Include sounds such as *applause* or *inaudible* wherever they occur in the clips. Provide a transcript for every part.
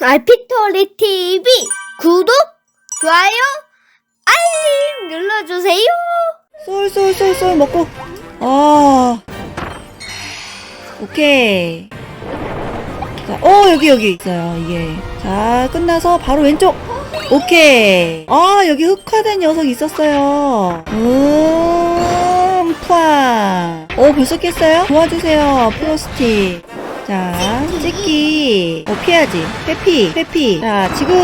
알피토리 TV 구독, 좋아요, 알림 눌러주세요. 쏠쏠쏠쏠 먹고. 아. 오케이. 자, 어 여기 여기. 있어요 이게. 자 끝나서 바로 왼쪽. 오케이. 아 여기 흑화된 녀석 있었어요. 음 푸아. 어 벌써 깼어요? 도와주세요 프로스티 자 찍기 어 피해야지 회피 회피 자 지금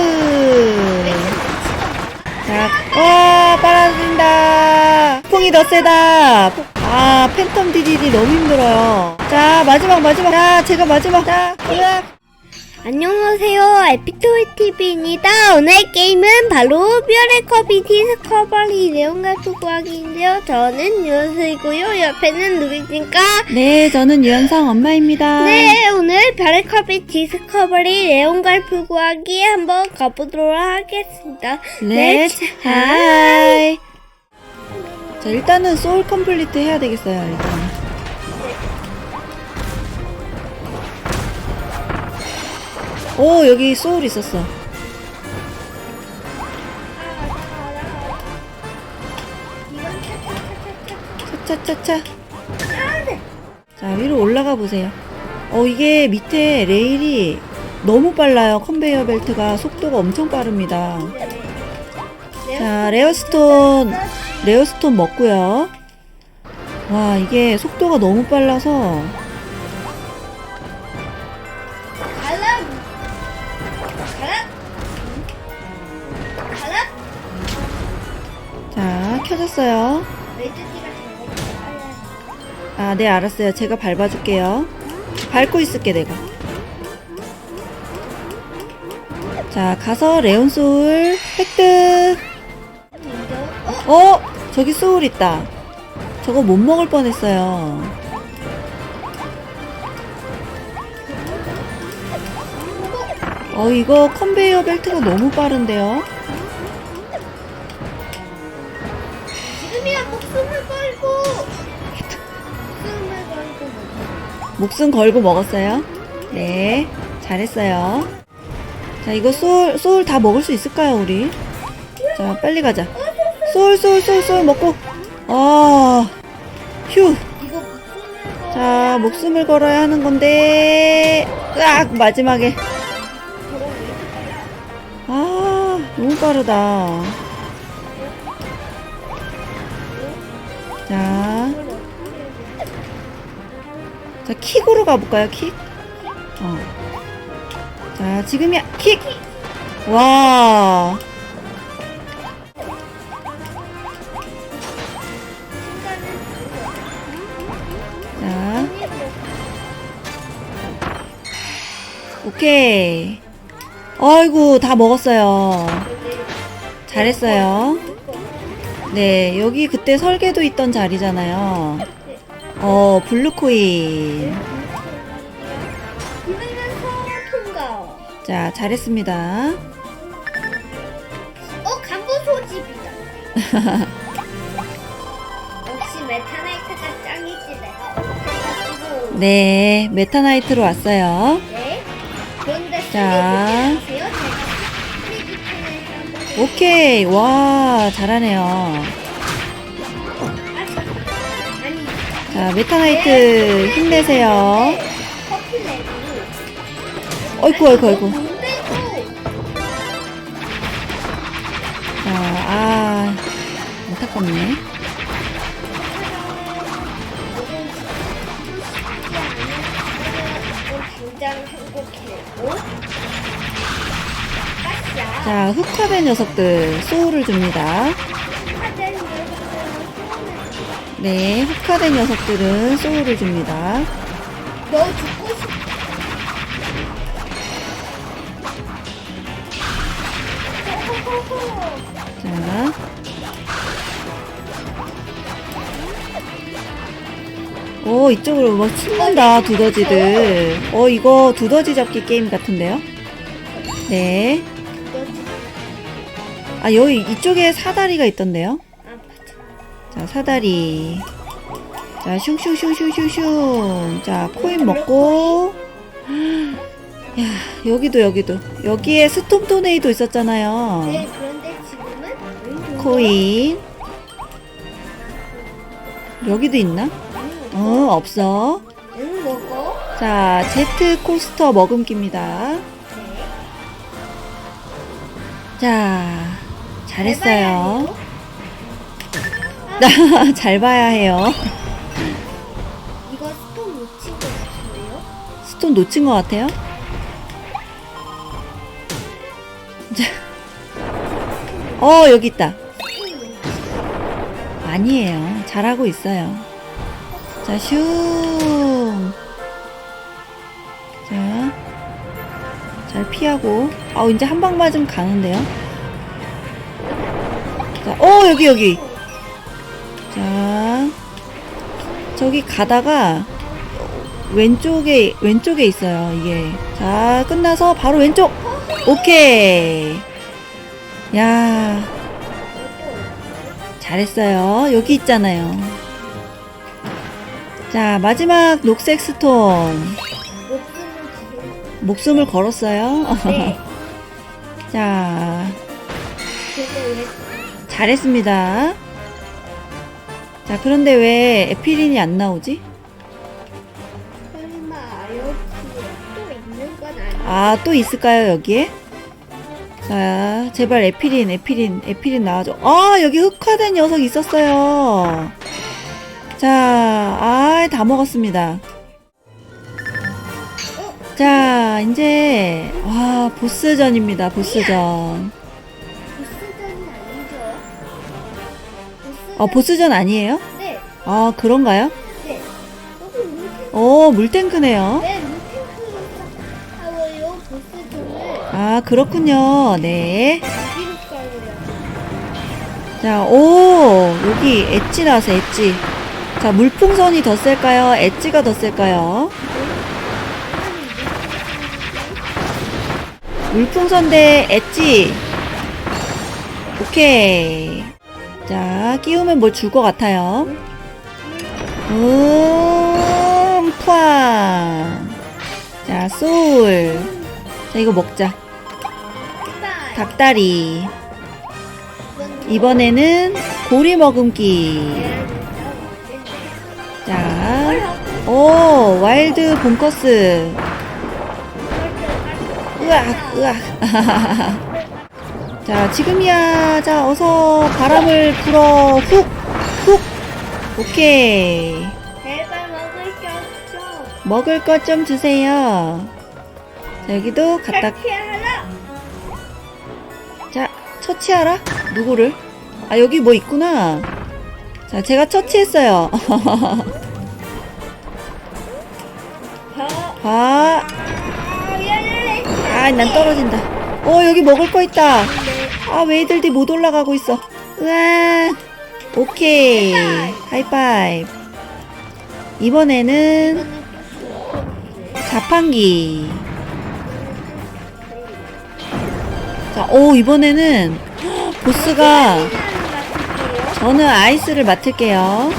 자, 와, 빨아들인다. 풍이 더 세다. 아, 팬텀 디디디 너무 힘들어요. 자, 마지막, 마지막. 자, 제가 마지막. 자, 으악. 안녕하세요. 알피토리 TV입니다. 오늘 게임은 바로 뼈의 커비 디스커버리 내용가수 구하기인데요. 저는 유연수이고요. 옆에는 누구니까 네, 저는 유현상 엄마입니다. 네, 오늘 별의 커비 디스커버리 레온갈프 구하기 한번 가보도록 하겠습니다. 렛츠 하이. 자, 일단은 소울 컴플리트 해야 되겠어요, 일단. 오, 여기 소울 있었어. 차차차차. 자, 위로 올라가 보세요. 어, 이게 밑에 레일이 너무 빨라요. 컨베이어 벨트가 속도가 엄청 빠릅니다. 자, 레어스톤, 레어스톤 먹고요. 와, 이게 속도가 너무 빨라서. 레드티가 아, 네, 알았어요. 제가 밟아줄게요. 밟고 있을게, 내가. 자, 가서 레온 소울 획득. 어? 저기 소울 있다. 저거 못 먹을 뻔했어요. 어, 이거 컨베이어 벨트가 너무 빠른데요? 지금이야 목숨을 걸고 목숨을 걸고 목숨 걸고 먹었어요? 네, 잘했어요. 자, 이거 소울, 소울 다 먹을 수 있을까요, 우리? 자, 빨리 가자. 소울, 소울, 소울, 소울 먹고. 아, 휴. 이거 자, 목숨을 걸어야 하는 건데. 으악, 마지막에. 아, 너무 빠르다. 자, 자, 킥으로 가볼까요, 킥? 어. 자, 지금이야, 킥! 와. 자, 오케이. 아이고, 다 먹었어요. 잘했어요. 네, 여기 그때 설계도 있던 자리잖아요. 어, 블루코인. 이번엔 성공 통과 자, 잘했습니다. 어 간부 소집이다 역시 메타나이트가 짱이지 내가 네, 메타나이트로 왔어요. 네 그런데 자. 쓰레기 제가 오케이. 와, 잘하네요. 자, 메타나이트 힘내세요. 어이구, 어이구, 어이구. 뭔데고 자, 아, 안타깝네. 행복해고 아싸 자, 흑화된 녀석들 소울을 줍니다. 네, 흑화된 녀석들은 소울을 줍니다. 너 죽고 싶어 자. 오, 이쪽으로 막 침는다, 두더지들. 어, 이거 두더지 잡기 게임 같은데요? 네. 아, 여기 이쪽에 사다리가 있던데요? 아 맞아 자, 사다리. 자, 슝슝슝슝슝슝. 자, 코인 먹고. 야, 여기도 여기도. 여기에 스톰 토네이도 있었잖아요. 네, 그런데 지금은 코인. 여기도 있나? 어, 없어. 응 먹어. 자, 제트 코스터 머금기입니다. 네. 자, 잘했어요. *laughs* 잘 봐야 해요. 이거 스톤 놓친 거 같은데요? 스톤 놓친 것 같아요. 자, 어, 여기 있다. 아니에요. 잘하고 있어요. 자, 슝. 자, 잘 피하고. 아우, 이제 한 방 맞으면 가는데요. 자, 어, 여기, 여기. 자, 저기 가다가 왼쪽에, 왼쪽에 있어요, 이게. 자, 끝나서 바로 왼쪽. 오케이. 야, 잘했어요. 여기 있잖아요. 자, 마지막 녹색 스톤. 목숨을 걸었어요. *laughs* 네. 자, 잘했습니다. 자, 그런데 왜 에피린이 안 나오지? 설마 여기에 또 있는 건 아니야? 아, 또 있을까요, 여기에? 자, 제발 에피린, 에피린, 에피린 나와줘. 아, 여기 흑화된 녀석 있었어요. 자, 아, 다 먹었습니다. 자, 이제, 와, 보스전입니다, 보스전. 어, 보스전 아니에요? 네, 아, 그런가요? 네. 여기 물탱크 오, 물탱크네요. 네, 물탱크로 타워요 보스전을 아, 그렇군요. 네. 자, 오, 여기 엣지 나왔어요, 엣지. 자, 물풍선이 더 셀까요? 엣지가 더 셀까요? 물풍선 대 엣지. 오케이. 자, 끼우면 뭘 줄 것 같아요. 음, 쾅. 자, 소울. 자, 이거 먹자. 닭다리. 이번에는 고리 머금기. 자, 오, 와일드 본커스. 으악, 으악. *laughs* 자, 지금이야. 자, 어서 바람을 불어. 훅, 훅. 오케이. 제발 먹을 게 없죠. 먹을 것 좀 주세요. 자, 여기도 갖다, 탈피하라. 자, 처치하라? 누구를? 아, 여기 뭐 있구나. 자, 제가 처치했어요. *laughs* 저, 아, 아. 아, 난 떨어진다. 어, 여기 먹을 거 있다. 네. 아, 왜 애들이 못 올라가고 있어? 으아, 오케이. 하이파이브. 이번에는 자판기. 자, 오, 이번에는 보스가 저는 아이스를 맡을게요.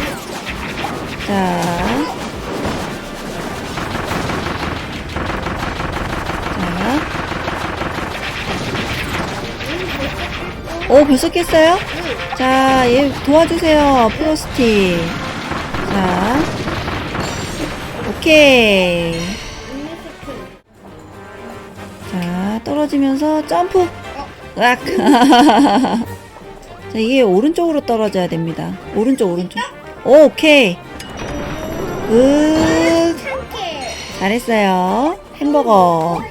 자. 자. 오, 벌써 깼어요? 자, 얘 도와주세요. 프로스티. 자. 오케이. 자, 떨어지면서 점프. 으악. *laughs* 자, 이게 오른쪽으로 떨어져야 됩니다. 오른쪽, 오른쪽. 오, 오케이. 으. 잘했어요. 햄버거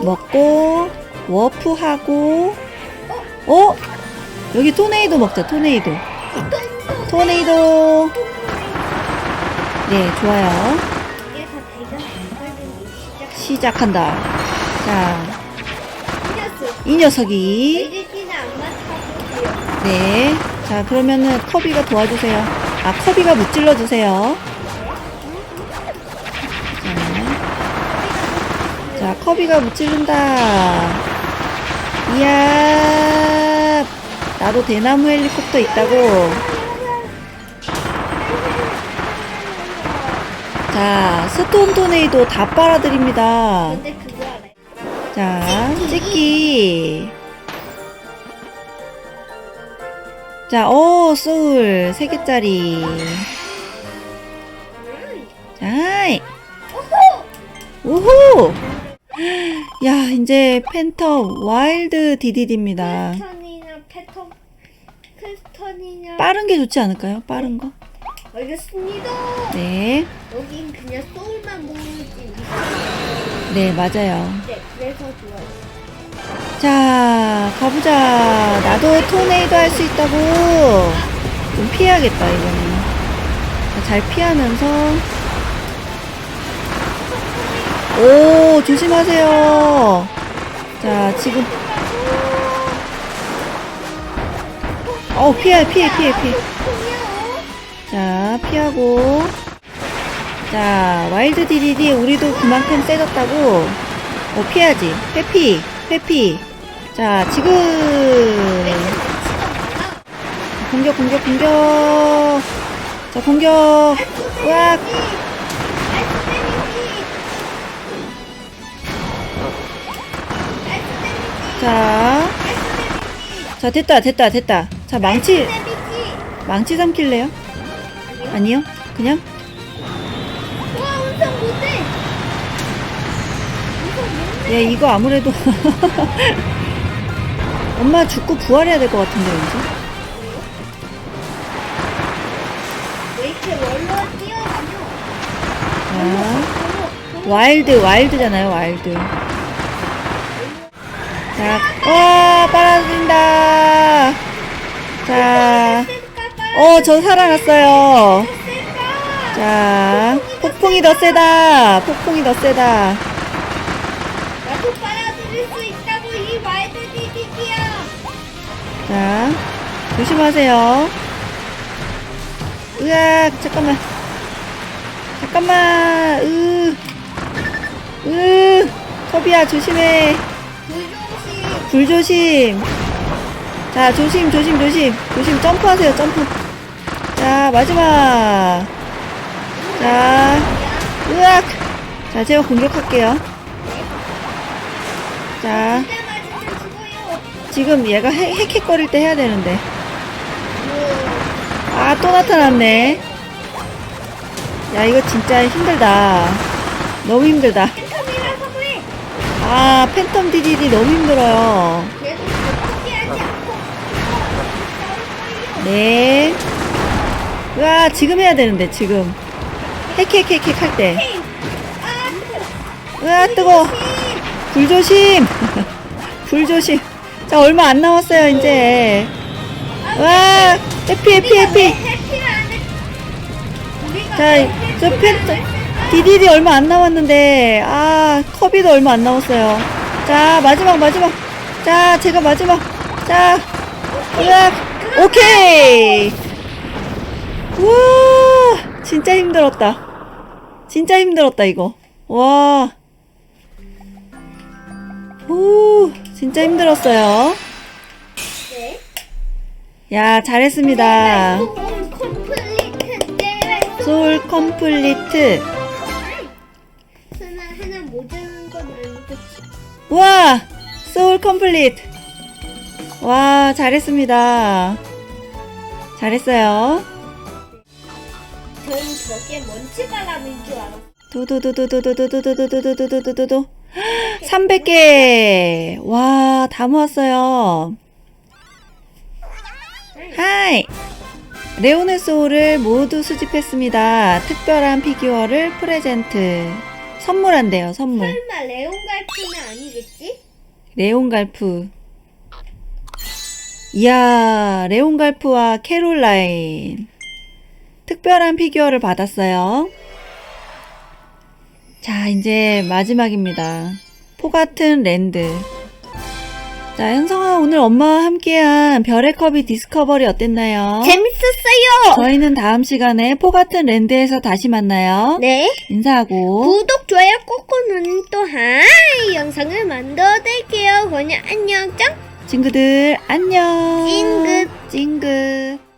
먹고, 워프하고, 어? 여기 토네이도 먹자, 토네이도. 토네이도. 네, 좋아요. 시작한다. 자. 이 녀석이. 네. 자, 그러면은 커비가 도와주세요. 아, 커비가 무찔러 주세요. 자, 자, 커비가 무찔른다. 이야, 나도 대나무 헬리콥터 있다고. 자, 스톰 토네이도 다그 자, 찍기. 자, 오, 소울. 세 개짜리. 자, 우후! 야, 이제 팬텀 와일드 디디디입니다. 패턴 크스턴이나 빠른 게 좋지 않을까요? 빠른 거? 알겠습니다. 네. 여긴 그냥 소울만 모으지. 네, 맞아요. 네, 그래서 좋아요. 자, 가보자. 나도 토네이도 할 수 있다고. 좀 피해야겠다, 이거는. 자, 잘 피하면서. 오, 조심하세요. 자, 지금. 어, 피해, 피해, 피해, 피해. 자, 피하고. 자, 와일드 디디디, 우리도 그만큼 세졌다고. 어, 피해야지. 회피, 회피. 자, 지금. 공격, 공격, 공격. 자, 공격. 으악. 자. 자, 됐다, 됐다, 됐다. 자, 망치, 망치 삼킬래요? 아니요? 그냥? 와, 운성 못해. 야, 이거 아무래도. *laughs* 엄마 죽고 부활해야 될 것 같은데, 왠지? 왜 이렇게 월로 뛰어다녀? 자, 와일드, 와일드잖아요, 와일드. 자, 와, 빨아들인다. 자, 어, 저 살아났어요. 자, 폭풍이 더 세다. 폭풍이 더 세다. 자, 조심하세요. 으악, 잠깐만. 잠깐만, 으, 으, 커비야, 조심해. 불조시. 불 조심. 자, 조심, 조심, 조심. 조심, 점프하세요, 점프. 자, 마지막. 자, 으악. 자, 제가 공격할게요. 자. 지금 얘가 헥- 헥헥거릴 때 해야 되는데. 아, 또 나타났네. 야, 이거 진짜 힘들다. 너무 힘들다. 아, 팬텀 디디디 너무 힘들어요. 네. 으아, 지금 해야 되는데, 지금. 헥헥헥헥 할 때. 아, 으아, 뜨거. 불 조심. *laughs* 불 조심. 자, 얼마 안 남았어요, 이제. 으아, 해피, 해피, 해피. 자, 저 팬, 디디디 얼마 안 남았는데, 아, 커비도 얼마 안 남았어요. 자, 마지막, 마지막. 자, 제가 마지막. 자, 으악, 오케이! 우와, 진짜 힘들었다. 진짜 힘들었다, 이거. 와. 오, 진짜 힘들었어요. 네. 야, 잘했습니다. 소울 컴플리트? 와! 소울 컴플리트! 와, 잘했습니다. 잘했어요. 전 저게 먼지 바람인 줄 알았어. 두두두두두두두두두두두두두두두. 300개! 와, 다 모았어요. 하이! 레오네 소울을 모두 수집했습니다. 특별한 피규어를 프레젠트. 선물한대요, 선물. 설마 레온 갈피는 아니겠지? 레온 갈프. 이야, 레온 갈프와 캐롤라인. 특별한 피규어를 받았어요. 자, 이제 마지막입니다. 포 같은 랜드. 자, 현성아, 오늘 엄마와 함께한 별의 컵이 디스커버리 어땠나요? 재밌었어요. 저희는 다음 시간에 포 같은 랜드에서 다시 만나요. 네. 인사하고. 구독, 좋아요 꾹꾹 누르는 또한 영상을 만들어 드릴게요. 그냥 안녕 짱. 친구들, 안녕. 찡긋. 찡긋.